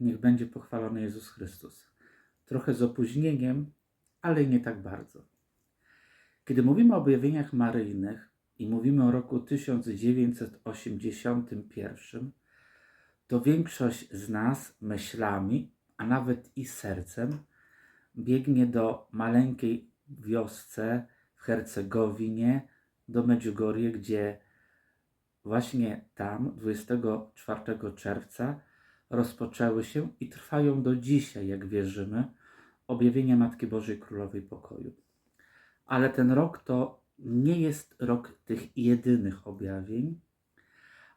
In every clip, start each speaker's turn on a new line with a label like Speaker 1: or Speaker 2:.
Speaker 1: niech będzie pochwalony Jezus Chrystus. Trochę z opóźnieniem, ale nie tak bardzo. Kiedy mówimy o objawieniach maryjnych i mówimy o roku 1981, to większość z nas myślami, a nawet i sercem, biegnie do maleńkiej wiosce w Hercegowinie, do Medjugorje, gdzie właśnie tam 24 czerwca rozpoczęły się i trwają do dzisiaj, jak wierzymy, objawienia Matki Bożej Królowej Pokoju. Ale ten rok to nie jest rok tych jedynych objawień,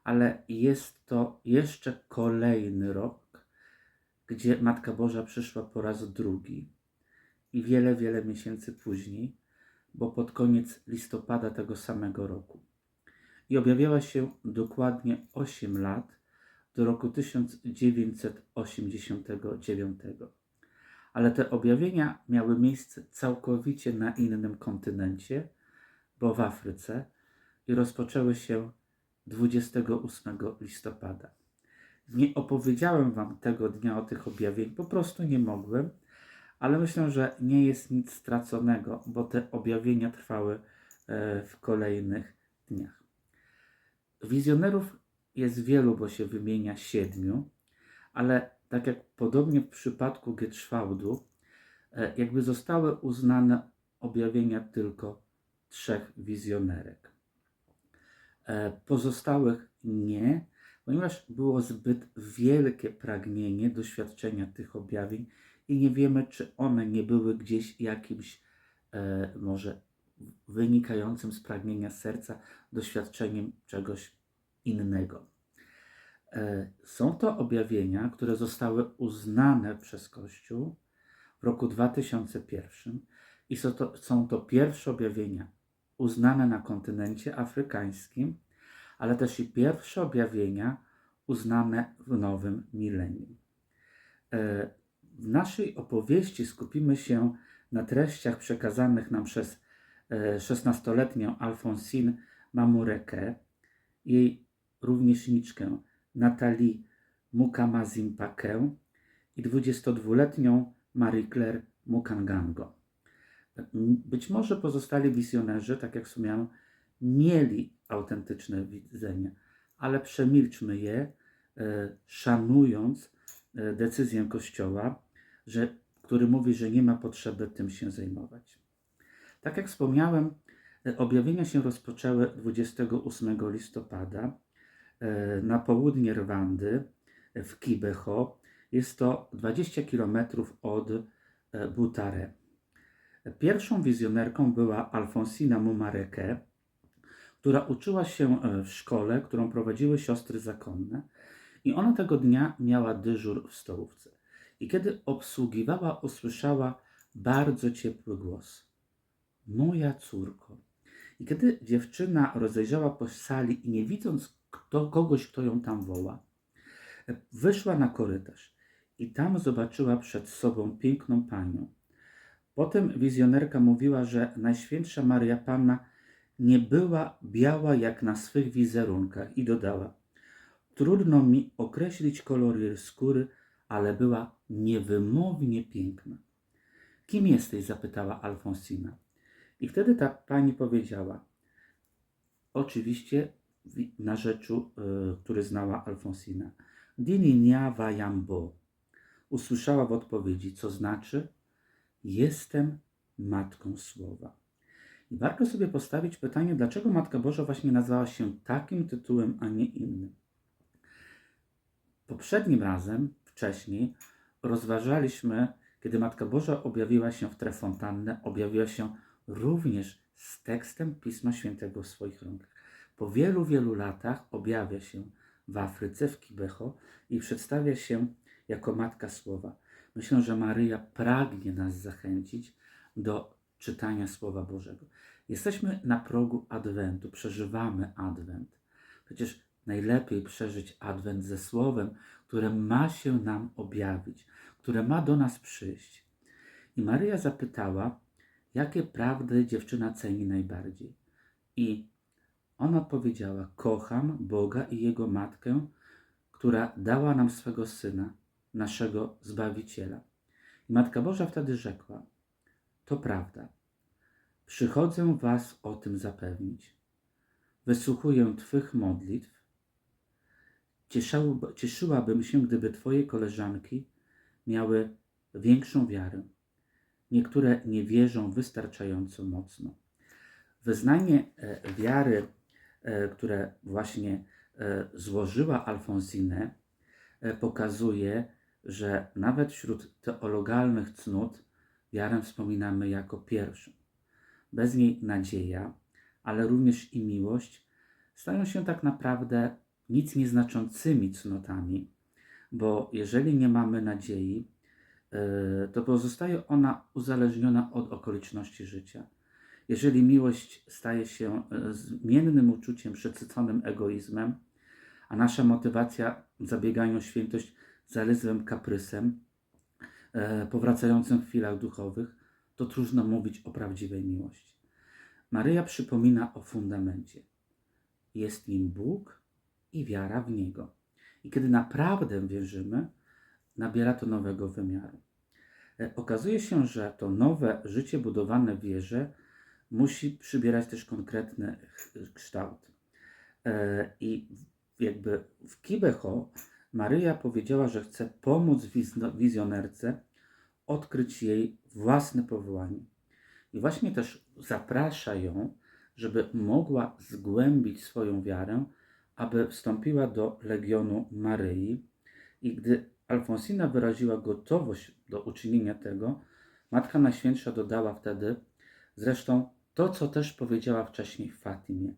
Speaker 1: ale jest to jeszcze kolejny rok, gdzie Matka Boża przyszła po raz drugi i wiele, wiele miesięcy później, bo pod koniec listopada tego samego roku. I objawiała się dokładnie 8 lat do roku 1989. Ale te objawienia miały miejsce całkowicie na innym kontynencie, bo w Afryce i rozpoczęły się 28 listopada. Nie opowiedziałem Wam tego dnia o tych objawieniach, po prostu nie mogłem, ale myślę, że nie jest nic straconego, bo te objawienia trwały e, w kolejnych dniach. Wizjonerów jest wielu, bo się wymienia siedmiu, ale tak jak podobnie w przypadku Getschwaudu, e, jakby zostały uznane objawienia tylko trzech wizjonerek. E, Pozostałych nie, ponieważ było zbyt wielkie pragnienie doświadczenia tych objawień i nie wiemy, czy one nie były gdzieś jakimś e, może wynikającym z pragnienia serca doświadczeniem czegoś innego. E, Są to objawienia, które zostały uznane przez Kościół w roku 2001 i są to, są to pierwsze objawienia uznane na kontynencie afrykańskim, ale też i pierwsze objawienia uznane w nowym milenium. E, W naszej opowieści skupimy się na treściach przekazanych nam przez e, 16-letnią Alfonsine Mamureke, jej rówieśniczkę Natalie Mukamazimpakę i 22-letnią Marie-Claire Mukangango. Być może pozostali wizjonerzy, tak jak wspomniałem, mieli autentyczne widzenia, ale przemilczmy je, e, szanując e, decyzję Kościoła, że, który mówi, że nie ma potrzeby tym się zajmować. Tak jak wspomniałem, e, objawienia się rozpoczęły 28 listopada na południe Rwandy, e, w Kibeho. Jest to 20 km od e, Butare. Pierwszą wizjonerką była Alfonsina Mumareke, która uczyła się e, w szkole, którą prowadziły siostry zakonne, i ona tego dnia miała dyżur w stołówce. I kiedy obsługiwała, usłyszała bardzo ciepły głos: Moja córko. I kiedy dziewczyna rozejrzała po sali i nie widząc kto, kogoś, kto ją tam woła, wyszła na korytarz i tam zobaczyła przed sobą piękną panią. Potem wizjonerka mówiła, że Najświętsza Maria Panna nie była biała jak na swych wizerunkach i dodała: Trudno mi określić kolor jej skóry, ale była niewymownie piękna. Kim jesteś? zapytała Alfonsina. I wtedy ta pani powiedziała: Oczywiście wi- na rzeczu, y, który znała Alfonsina. Dininia vayambo. Usłyszała w odpowiedzi, co znaczy: Jestem matką słowa. I warto sobie postawić pytanie, dlaczego Matka Boża właśnie nazwała się takim tytułem, a nie innym. Poprzednim razem, wcześniej, rozważaliśmy, kiedy Matka Boża objawiła się w Trefontanne, objawiła się również z tekstem Pisma Świętego w swoich rękach. Po wielu, wielu latach objawia się w Afryce, w Kibeho i przedstawia się jako Matka Słowa. Myślę, że Maryja pragnie nas zachęcić do czytania Słowa Bożego. Jesteśmy na progu Adwentu, przeżywamy Adwent. Przecież najlepiej przeżyć Adwent ze Słowem, które ma się nam objawić, które ma do nas przyjść. I Maryja zapytała, jakie prawdy dziewczyna ceni najbardziej. I ona powiedziała: Kocham Boga i Jego matkę, która dała nam swego syna naszego Zbawiciela. I Matka Boża wtedy rzekła: To prawda. Przychodzę Was o tym zapewnić. Wysłuchuję Twych modlitw. Cieszyłabym się, gdyby Twoje koleżanki miały większą wiarę. Niektóre nie wierzą wystarczająco mocno. Wyznanie e, wiary, które właśnie e, złożyła Alfonsine, e, pokazuje, że nawet wśród teologalnych cnót wiarę wspominamy jako pierwszą. Bez niej nadzieja, ale również i miłość stają się tak naprawdę nic nieznaczącymi cnotami, bo jeżeli nie mamy nadziei, e, to pozostaje ona uzależniona od okoliczności życia. Jeżeli miłość staje się e, zmiennym uczuciem przesyconym egoizmem, a nasza motywacja zabieganiu o świętość zalezłym kaprysem, e, powracającym w chwilach duchowych, to trudno mówić o prawdziwej miłości. Maryja przypomina o fundamencie. Jest nim Bóg i wiara w Niego. I kiedy naprawdę wierzymy, nabiera to nowego wymiaru. E, Okazuje się, że to nowe życie budowane w wierze musi przybierać też konkretny kształt. E, I jakby w Kibeho Maryja powiedziała, że chce pomóc wizjonerce odkryć jej własne powołanie. I właśnie też zaprasza ją, żeby mogła zgłębić swoją wiarę, aby wstąpiła do Legionu Maryi. I gdy Alfonsina wyraziła gotowość do uczynienia tego, Matka Najświętsza dodała wtedy zresztą to, co też powiedziała wcześniej Fatimie,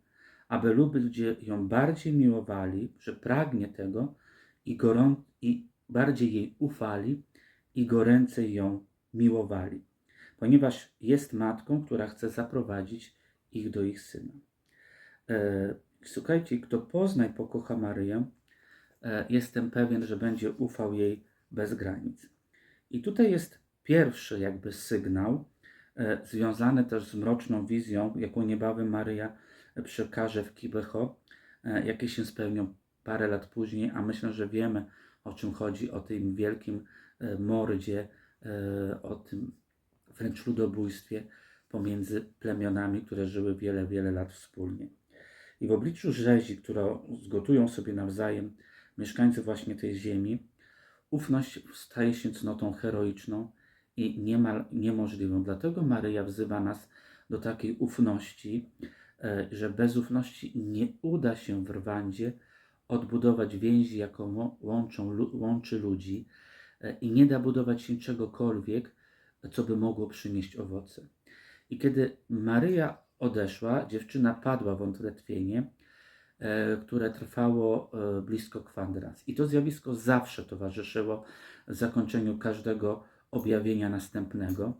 Speaker 1: aby ludzie ją bardziej miłowali, że pragnie tego i, gorą, i bardziej jej ufali i goręcej ją miłowali, ponieważ jest matką, która chce zaprowadzić ich do ich syna. E, słuchajcie, kto pozna i pokocha Maryję, e, jestem pewien, że będzie ufał jej bez granic. I tutaj jest pierwszy jakby sygnał, e, związany też z mroczną wizją, jaką niebawem Maryja przekaże w Kibeho, e, jakie się spełnią parę lat później, a myślę, że wiemy o czym chodzi, o tym wielkim e, mordzie, o tym wręcz ludobójstwie pomiędzy plemionami, które żyły wiele, wiele lat wspólnie. I w obliczu rzezi, którą zgotują sobie nawzajem mieszkańcy właśnie tej ziemi, ufność staje się cnotą heroiczną i niemal niemożliwą. Dlatego Maryja wzywa nas do takiej ufności, e, że bez ufności nie uda się w Rwandzie odbudować więzi, jaką łą- łączą, łączy ludzi e, i nie da budować się czegokolwiek, co by mogło przynieść owoce. I kiedy Maryja odeszła, dziewczyna padła w odrętwienie, e, które trwało blisko kwadrans. I to zjawisko zawsze towarzyszyło zakończeniu każdego objawienia następnego.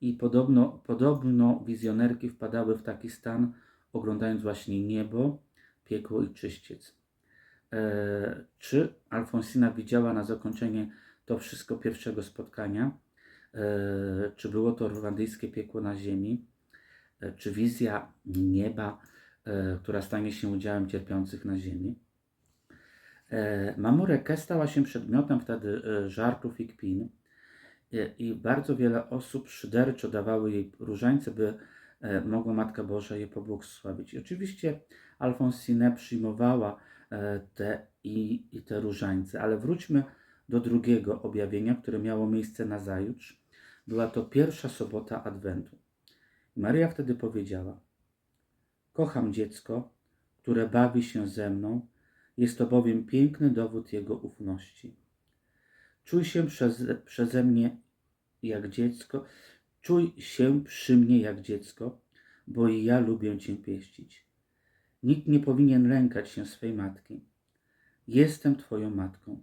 Speaker 1: I podobno, podobno wizjonerki wpadały w taki stan, oglądając właśnie niebo, piekło i czyściec. E, czy Alfonsina widziała na zakończenie to wszystko pierwszego spotkania? E, czy było to rwandyjskie piekło na ziemi? E, czy wizja nieba, e, która stanie się udziałem cierpiących na ziemi? E, Mamureke stała się przedmiotem wtedy żartów i kpin i bardzo wiele osób szyderczo dawały jej różańce, by e, mogła Matka Boża je pobłogosławić. I oczywiście Alfonsine przyjmowała e, te i, i te różańce, ale wróćmy do drugiego objawienia, które miało miejsce na zajutrz. Była to pierwsza sobota Adwentu. I Maryja wtedy powiedziała: Kocham dziecko, które bawi się ze mną, jest to bowiem piękny dowód jego ufności. Czuj się przez, przeze mnie jak dziecko, czuj się przy mnie jak dziecko, bo i ja lubię Cię pieścić. Nikt nie powinien lękać się swej matki. Jestem Twoją matką.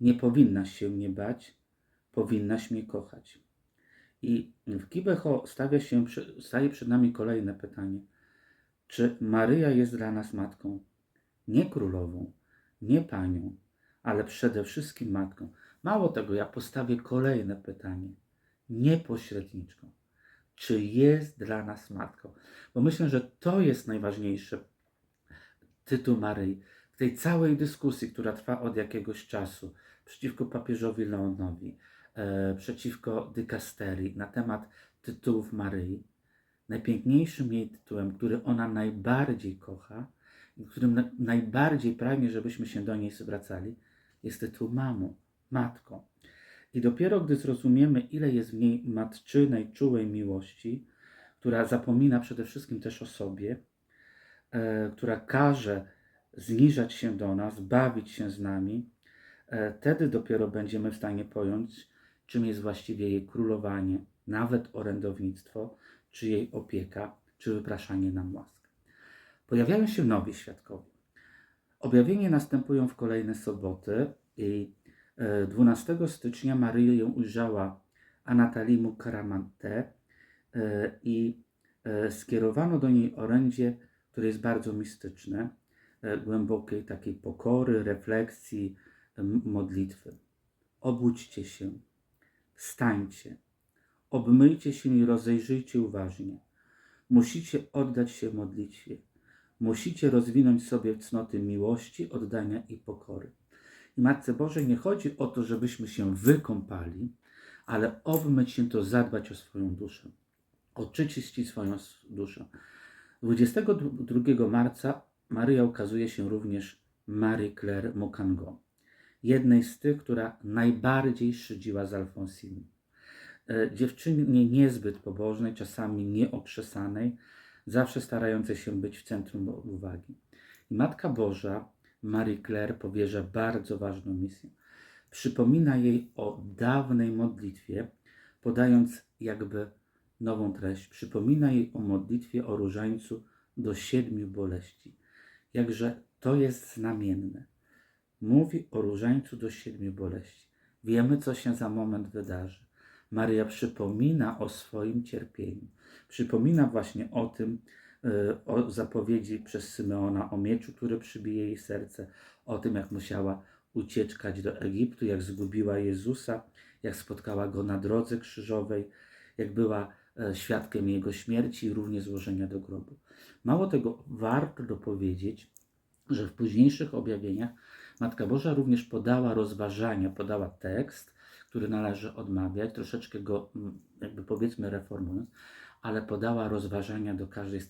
Speaker 1: Nie powinnaś się mnie bać, powinnaś mnie kochać. I w Kibeho stawia się, staje przed nami kolejne pytanie. Czy Maryja jest dla nas matką? Nie królową, nie panią, ale przede wszystkim matką. Mało tego, ja postawię kolejne pytanie. Nie pośredniczką. Czy jest dla nas matką? Bo myślę, że to jest najważniejszy tytuł Maryi. w tej całej dyskusji, która trwa od jakiegoś czasu przeciwko papieżowi Leonowi, e, przeciwko dykasterii na temat tytułów Maryi, najpiękniejszym jej tytułem, który ona najbardziej kocha i którym na, najbardziej pragnie, żebyśmy się do niej zwracali, jest tytuł mamą, matką. I dopiero gdy zrozumiemy, ile jest w niej matczynej, czułej miłości, która zapomina przede wszystkim też o sobie, e, która każe zniżać się do nas, bawić się z nami, e, wtedy dopiero będziemy w stanie pojąć, czym jest właściwie jej królowanie, nawet orędownictwo, czy jej opieka, czy wypraszanie nam łask. Pojawiają się nowi świadkowie. Objawienie następują w kolejne soboty i 12 stycznia Maryję ujrzała Anatalimu Karamante e, i e, skierowano do niej orędzie, które jest bardzo mistyczne, e, głębokiej takiej pokory, refleksji, modlitwy. Obudźcie się, wstańcie, obmyjcie się i rozejrzyjcie uważnie. Musicie oddać się modlitwie. Musicie rozwinąć sobie cnoty miłości, oddania i pokory. I Matce Bożej nie chodzi o to, żebyśmy się wykąpali, ale obmyć się to zadbać o swoją duszę, oczyścić swoją duszę. 22 marca Maryja ukazuje się również Marie Claire Mokango, jednej z tych, która najbardziej szydziła z Alfonsinem. Dziewczynie niezbyt pobożnej, czasami nieokrzesanej, zawsze starającej się być w centrum uwagi. I Matka Boża, Marie Claire, powierza bardzo ważną misję. Przypomina jej o dawnej modlitwie, podając jakby nową treść. Przypomina jej o modlitwie o różańcu do siedmiu boleści. Jakże to jest znamienne. Mówi o różańcu do siedmiu boleści. Wiemy, co się za moment wydarzy. Maryja przypomina o swoim cierpieniu. Przypomina właśnie o tym, o zapowiedzi przez Symeona o mieczu, który przybije jej serce, o tym, jak musiała ucieczkać do Egiptu, jak zgubiła Jezusa, jak spotkała go na drodze krzyżowej, jak była e, świadkiem jego śmierci i również złożenia do grobu. Mało tego, warto dopowiedzieć, że w późniejszych objawieniach Matka Boża również podała rozważania, podała tekst, który należy odmawiać, troszeczkę go, jakby powiedzmy, reformując, ale podała rozważania do każdej z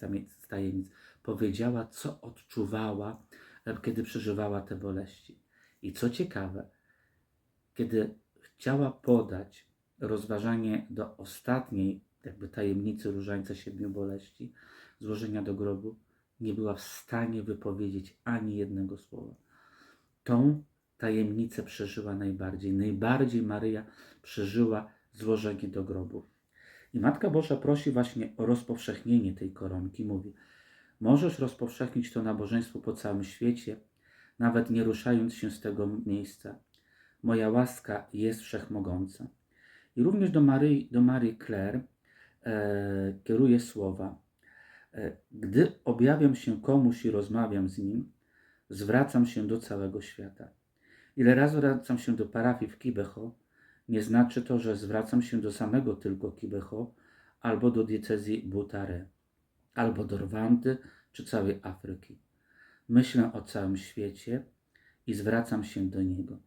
Speaker 1: tajemnic. Powiedziała, co odczuwała, e, kiedy przeżywała te boleści. I co ciekawe, kiedy chciała podać rozważanie do ostatniej jakby tajemnicy różańca siedmiu boleści, złożenia do grobu, nie była w stanie wypowiedzieć ani jednego słowa. Tą tajemnicę przeżyła najbardziej. Najbardziej Maryja przeżyła złożenie do grobu. I Matka Boża prosi właśnie o rozpowszechnienie tej koronki. Mówi, możesz rozpowszechnić to nabożeństwo po całym świecie, nawet nie ruszając się z tego miejsca. Moja łaska jest wszechmogąca. I również do Maryi, do Marii Claire e, kieruje słowa. E, gdy objawiam się komuś i rozmawiam z nim, zwracam się do całego świata. Ile razy zwracam się do parafii w Kibeho, nie znaczy to, że zwracam się do samego tylko Kibeho albo do diecezji Butare, albo do Rwandy czy całej Afryki. Myślę o całym świecie i zwracam się do niego.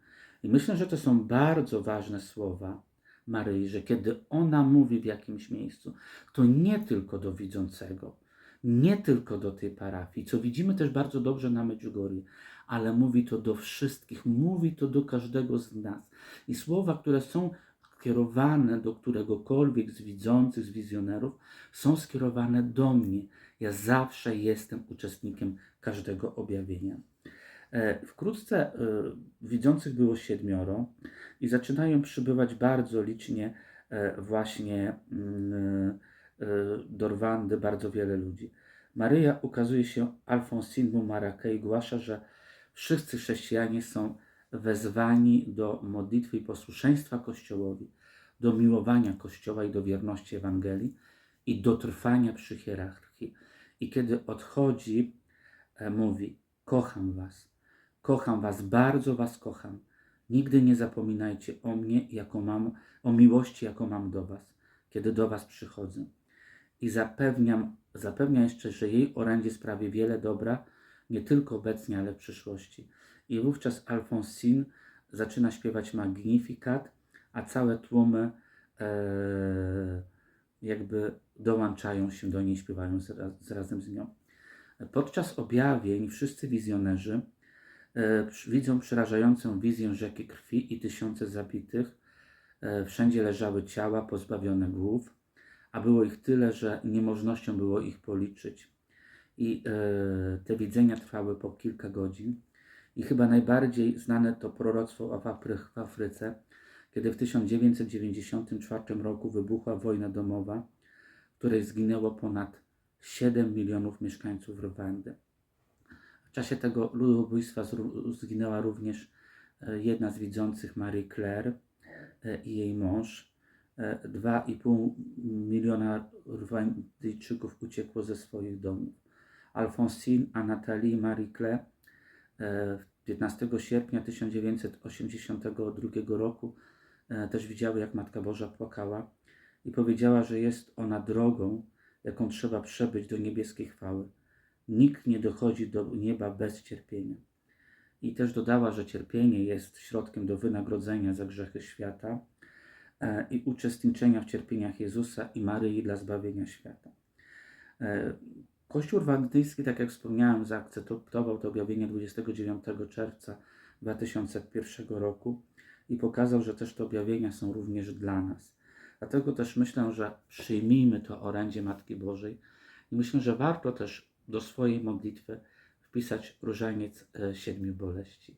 Speaker 1: I myślę, że to są bardzo ważne słowa Maryi, że kiedy ona mówi w jakimś miejscu, to nie tylko do widzącego, nie tylko do tej parafii, co widzimy też bardzo dobrze na Medjugorje, ale mówi to do wszystkich, mówi to do każdego z nas. I słowa, które są skierowane do któregokolwiek z widzących, z wizjonerów, są skierowane do mnie. Ja zawsze jestem uczestnikiem każdego objawienia. E, Wkrótce e, widzących było siedmioro i zaczynają przybywać bardzo licznie e, właśnie mm, do Rwandy bardzo wiele ludzi. Maryja ukazuje się Alfonsin Marakę i głasza, że wszyscy chrześcijanie są wezwani do modlitwy i posłuszeństwa Kościołowi, do miłowania Kościoła i do wierności Ewangelii i do trwania przy hierarchii. I kiedy odchodzi, e, mówi: Kocham Was, kocham Was, bardzo Was kocham. Nigdy nie zapominajcie o mnie, jaką mam, o miłości, jaką mam do Was, kiedy do Was przychodzę. I zapewniam, zapewnia jeszcze, że jej orędzie sprawi wiele dobra, nie tylko obecnie, ale w przyszłości. I wówczas Alfonsin zaczyna śpiewać Magnificat, a całe tłumy e, jakby dołączają się do niej, śpiewają z, razem z nią. Podczas objawień wszyscy wizjonerzy e, widzą przerażającą wizję rzeki krwi i tysiące zabitych. E, wszędzie leżały ciała pozbawione głów, a było ich tyle, że niemożnością było ich policzyć. I e, te widzenia trwały po kilka godzin. I chyba najbardziej znane to proroctwo w, Afry- w Afryce, kiedy w 1994 roku wybuchła wojna domowa, w której zginęło ponad 7 milionów mieszkańców Rwandy. W czasie tego ludobójstwa zginęła również e, jedna z widzących Marie Claire e, i jej mąż. E, 2,5 miliona Rwandyjczyków uciekło ze swoich domów. Alphonsine, a Marie Claire e, 15 sierpnia 1982 roku e, też widziały, jak Matka Boża płakała i powiedziała, że jest ona drogą, jaką trzeba przebyć do niebieskiej chwały. Nikt nie dochodzi do nieba bez cierpienia. I też dodała, że cierpienie jest środkiem do wynagrodzenia za grzechy świata e, i uczestniczenia w cierpieniach Jezusa i Maryi dla zbawienia świata. Kościół rwandyjski, tak jak wspomniałem, zaakceptował to objawienie 29 czerwca 2001 roku i pokazał, że też te objawienia są również dla nas. Dlatego też myślę, że przyjmijmy to orędzie Matki Bożej i myślę, że warto też do swojej modlitwy wpisać różaniec e, siedmiu boleści.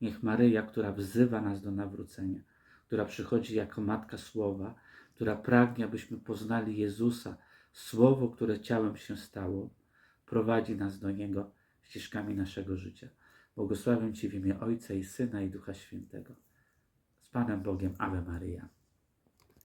Speaker 1: Niech Maryja, która wzywa nas do nawrócenia, która przychodzi jako Matka Słowa, która pragnie, abyśmy poznali Jezusa, Słowo, które ciałem się stało, prowadzi nas do Niego ścieżkami naszego życia. Błogosławię Ci w imię Ojca i Syna i Ducha Świętego. Z Panem Bogiem, Ave Maria.